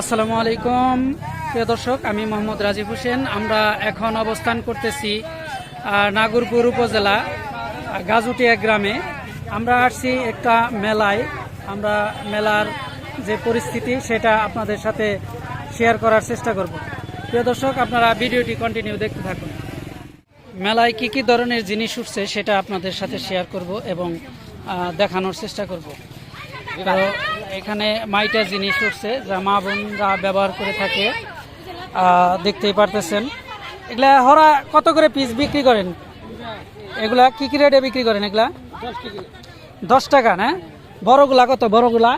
আসসালামু আলাইকুম। প্রিয় দর্শক, আমি মোহাম্মদ রাজীব হোসেন। আমরা এখন অবস্থান করতেছি নাগরপুর উপজেলা গাজুটিয়া গ্রামে। আমরা আসছি একটা মেলায়। আমরা মেলার যে পরিস্থিতি, সেটা আপনাদের সাথে শেয়ার করার চেষ্টা করব। প্রিয় দর্শক, আপনারা ভিডিওটি কন্টিনিউ দেখতে থাকুন। মেলায় কি কি ধরনের জিনিস উঠছে, সেটা আপনাদের সাথে শেয়ার করব এবং দেখানোর চেষ্টা করব। এখানে মাইটা জিনিস উঠছে, যা মা বোনরা ব্যবহার করে থাকে। দেখতেই পারতেছেন। এগুলা হরা কত করে পিস বিক্রি করেন? এগুলা কি কি রেটে বিক্রি করেন এগুলা? দশ টাকা, না? বড়গুলা কত? বড়গুলা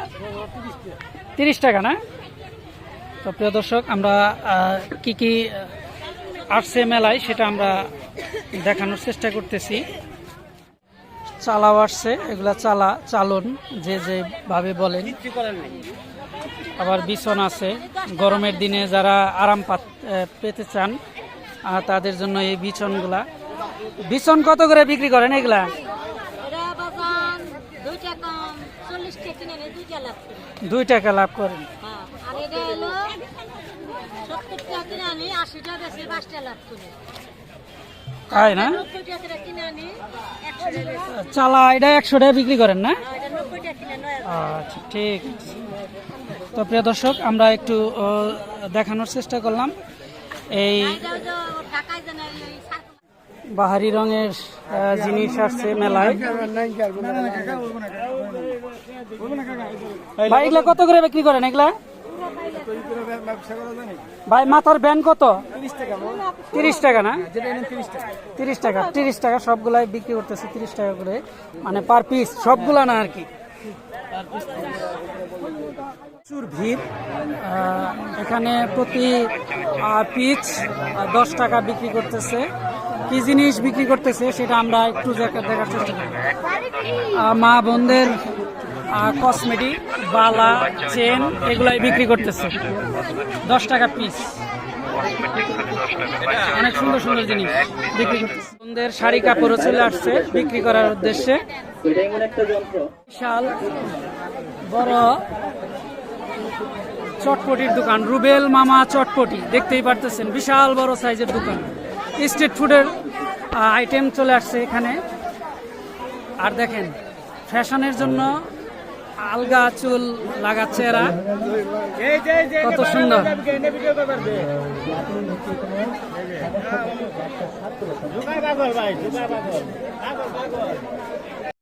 তিরিশ টাকা, না? তো প্রিয় দর্শক, আমরা কি কি আসছে মেলায় সেটা আমরা দেখানোর চেষ্টা করতেছি। চালাও আসছে এগুলা চালা চালন যে যেভাবে বলেন। আবার বিছন আছে। গরমের দিনে যারা আরাম পাত- চান তাদের জন্য এই বিছনগুলা। বিছন কত করে বিক্রি করেন এগুলা? দুই টাকা লাভ করেন? হ্যাঁ তাই না? বেশি। চালা এটা একশো টাকা বিক্রি করেন না? আচ্ছা ঠিক আছে। তো প্রিয় দর্শক আমরা একটু আহ, দেখানোর চেষ্টা করলাম। এই বাহারি রঙের আহ, জিনিস আসছে মেলায়। ভাই এগুলা কত করে বিক্রি করেন এগুলা? ভাই মাথার ব্যান কত? তিরিশ টাকা না? তিরিশ টাকা। তিরিশ টাকা সবগুলাই বিক্রি করতেছে তিরিশ টাকা করে। মানে পার পিস সবগুলা না আর কি? প্রচুর ভিড়। এখানে প্রতি পিচ দশ টাকা বিক্রি করতেছে। কি জিনিস বিক্রি করতেছে সেটা আমরা একটু দেখা- দেখার চেষ্টা করি। মা বোনদের কসমেটিক বালা, চেন, এগুলাই বিক্রি করতেছে। দশ টাকা পিস অনেক সুন্দর সুন্দর জিনিস বিক্রি করতেছে। শাড়ি কাপড়ও চলে আসছে বিক্রি করার উদ্দেশ্যে। বিশাল বড় চটপটির দোকান, রুবেল মামা চটপটি, দেখতেই পারতেছেন, বিশাল বড় সাইজের দোকান। স্ট্রিট ফুডের আইটেম চলে আসছে এখানে। আর দেখেন ফ্যাশনের জন্য আলগা চুল লাগাচ্ছে এরা। কত সুন্দর।